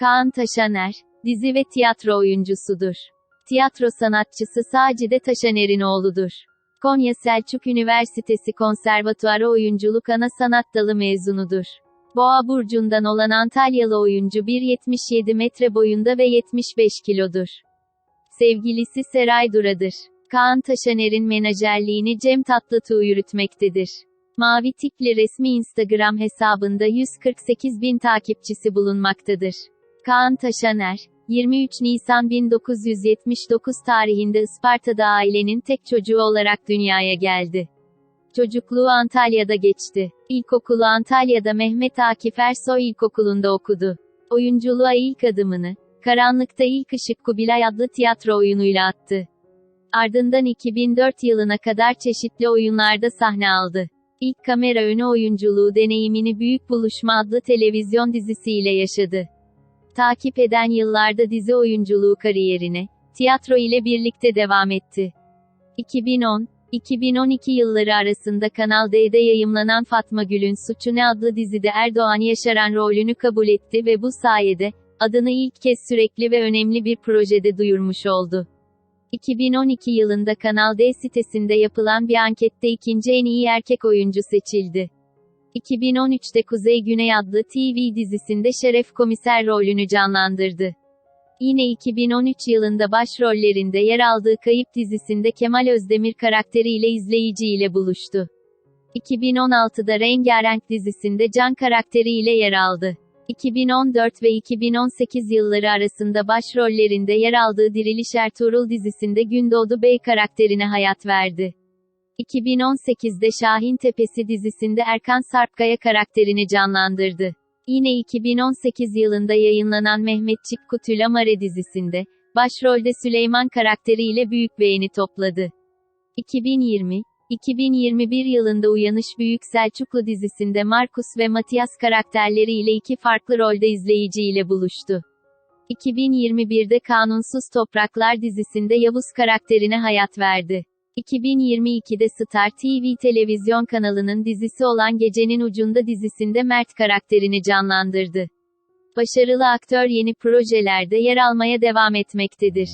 Kaan Taşaner, dizi ve tiyatro oyuncusudur. Tiyatro sanatçısı Sacide Taşaner'in oğludur. Konya Selçuk Üniversitesi Konservatuarı Oyunculuk Ana Sanat Dalı mezunudur. Boğa burcundan olan Antalyalı oyuncu 1.77 metre boyunda ve 75 kilodur. Sevgilisi Seray Dura'dır. Kaan Taşaner'in menajerliğini Cem Tatlıtuğ yürütmektedir. Mavi Tikli resmi Instagram hesabında 148 bin takipçisi bulunmaktadır. Kaan Taşaner, 23 Nisan 1979 tarihinde Isparta'da ailenin tek çocuğu olarak dünyaya geldi. Çocukluğu Antalya'da geçti. İlkokulu Antalya'da Mehmet Akif Ersoy İlkokulu'nda okudu. Oyunculuğa ilk adımını, Karanlıkta İlk Işık Kubilay adlı tiyatro oyunuyla attı. Ardından 2004 yılına kadar çeşitli oyunlarda sahne aldı. İlk kamera önü oyunculuğu deneyimini Büyük Buluşma adlı televizyon dizisiyle yaşadı. Takip eden yıllarda dizi oyunculuğu kariyerine, tiyatro ile birlikte devam etti. 2010, 2012 yılları arasında Kanal D'de yayımlanan Fatma Gül'ün Suçu Ne adlı dizide Erdoğan Yaşaran rolünü kabul etti ve bu sayede, adını ilk kez sürekli ve önemli bir projede duyurmuş oldu. 2012 yılında Kanal D sitesinde yapılan bir ankette ikinci en iyi erkek oyuncu seçildi. 2013'te Kuzey Güney adlı TV dizisinde Şeref Komiser rolünü canlandırdı. Yine 2013 yılında başrollerinde yer aldığı Kayıp dizisinde Kemal Özdemir karakteriyle izleyiciyle buluştu. 2016'da Rengarenk dizisinde Can karakteriyle yer aldı. 2014 ve 2018 yılları arasında başrollerinde yer aldığı Diriliş Ertuğrul dizisinde Gündoğdu Bey karakterine hayat verdi. 2018'de Şahin Tepesi dizisinde Erkan Sarpkaya karakterini canlandırdı. Yine 2018 yılında yayınlanan Mehmetçik Kutülamare dizisinde, başrolde Süleyman karakteriyle büyük beğeni topladı. 2020, 2021 yılında Uyanış Büyük Selçuklu dizisinde Markus ve Matias karakterleriyle iki farklı rolde izleyiciyle buluştu. 2021'de Kanunsuz Topraklar dizisinde Yavuz karakterine hayat verdi. 2022'de Star TV televizyon kanalının dizisi olan Gecenin Ucunda dizisinde Mert karakterini canlandırdı. Başarılı aktör yeni projelerde yer almaya devam etmektedir.